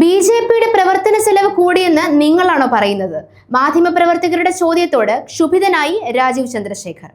B J പിയുടെ പ്രവർത്തന ചെലവ് കൂടിയെന്ന് നിങ്ങളാണോ പറയുന്നത്? മാധ്യമപ്രവർത്തകരുടെ ചോദ്യത്തോട് ക്ഷുഭിതനായി രാജീവ് ചന്ദ്രശേഖർ.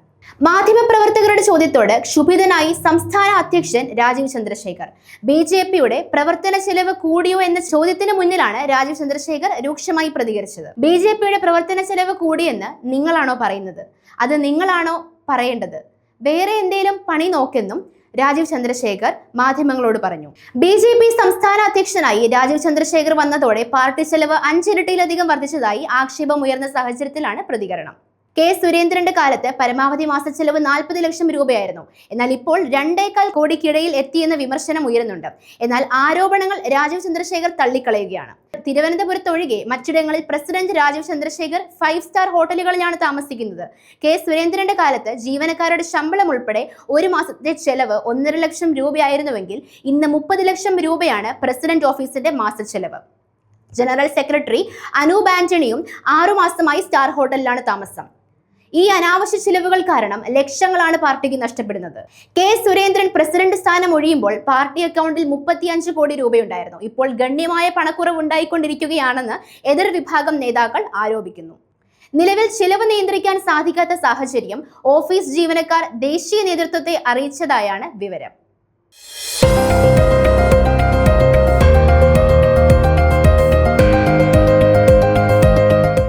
മാധ്യമപ്രവർത്തകരുടെ ചോദ്യത്തോട് ക്ഷുഭിതനായി സംസ്ഥാന അധ്യക്ഷൻ രാജീവ് ചന്ദ്രശേഖർ. ബി ജെ പിയുടെ പ്രവർത്തന ചെലവ് കൂടിയോ എന്ന ചോദ്യത്തിന് മുന്നിലാണ് രാജീവ് ചന്ദ്രശേഖർ രൂക്ഷമായി പ്രതികരിച്ചത്. ബി ജെ പിയുടെ പ്രവർത്തന ചെലവ് കൂടിയെന്ന് നിങ്ങളാണോ പറയുന്നത്? അത് നിങ്ങളാണോ പറയേണ്ടത്? വേറെ എന്തെങ്കിലും പണി നോക്കെന്നും രാജീവ് ചന്ദ്രശേഖർ മാധ്യമങ്ങളോട് പറഞ്ഞു. ബി ജെ പി സംസ്ഥാന അധ്യക്ഷനായി രാജീവ് ചന്ദ്രശേഖർ വന്നതോടെ പാർട്ടി ചെലവ് അഞ്ചിരട്ടിയിലധികം വർദ്ധിച്ചതായി ആക്ഷേപം ഉയർന്ന സാഹചര്യത്തിലാണ് പ്രതികരണം. കെ സുരേന്ദ്രന്റെ കാലത്ത് പരമാവധി മാസ മാസച്ചെലവ് നാൽപ്പത് ലക്ഷം രൂപയായിരുന്നു. എന്നാൽ ഇപ്പോൾ രണ്ടേക്കാൽ കോടിക്കിടയിൽ എത്തിയെന്ന വിമർശനം ഉയരുന്നുണ്ട്. എന്നാൽ ആരോപണങ്ങൾ രാജീവ് ചന്ദ്രശേഖർ തള്ളിക്കളയുകയാണ്. തിരുവനന്തപുരത്തൊഴികെ മറ്റിടങ്ങളിൽ president Rajeev Chandrasekhar five star ഹോട്ടലുകളിലാണ് താമസിക്കുന്നത്. കെ സുരേന്ദ്രന്റെ കാലത്ത് ജീവനക്കാരുടെ ശമ്പളം ഉൾപ്പെടെ ഒരു മാസത്തെ ചെലവ് ഒന്നര ലക്ഷം രൂപയായിരുന്നുവെങ്കിൽ ഇന്ന് മുപ്പത് ലക്ഷം രൂപയാണ് പ്രസിഡന്റ് ഓഫീസിന്റെ മാസച്ചെലവ് ജനറൽ സെക്രട്ടറി അനൂപ് ആന്റണിയും ആറുമാസമായി സ്റ്റാർ ഹോട്ടലിലാണ് താമസം. ഈ അനാവശ്യ ചിലവുകൾ കാരണം ലക്ഷങ്ങളാണ് പാർട്ടിക്ക് നഷ്ടപ്പെടുന്നത്. കെ സുരേന്ദ്രൻ പ്രസിഡന്റ് സ്ഥാനം ഒഴിയുമ്പോൾ പാർട്ടി അക്കൗണ്ടിൽ മുപ്പത്തിയഞ്ച് കോടി രൂപയുണ്ടായിരുന്നു. ഇപ്പോൾ ഗണ്യമായ പണക്കുറവ് ഉണ്ടായിക്കൊണ്ടിരിക്കുകയാണെന്ന് എതിർ വിഭാഗം നേതാക്കൾ ആരോപിക്കുന്നു. നിലവിൽ ചിലവ് നിയന്ത്രിക്കാൻ സാധിക്കാത്ത സാഹചര്യം ഓഫീസ് ജീവനക്കാർ ദേശീയ നേതൃത്വത്തെ അറിയിച്ചതായാണ് വിവരം.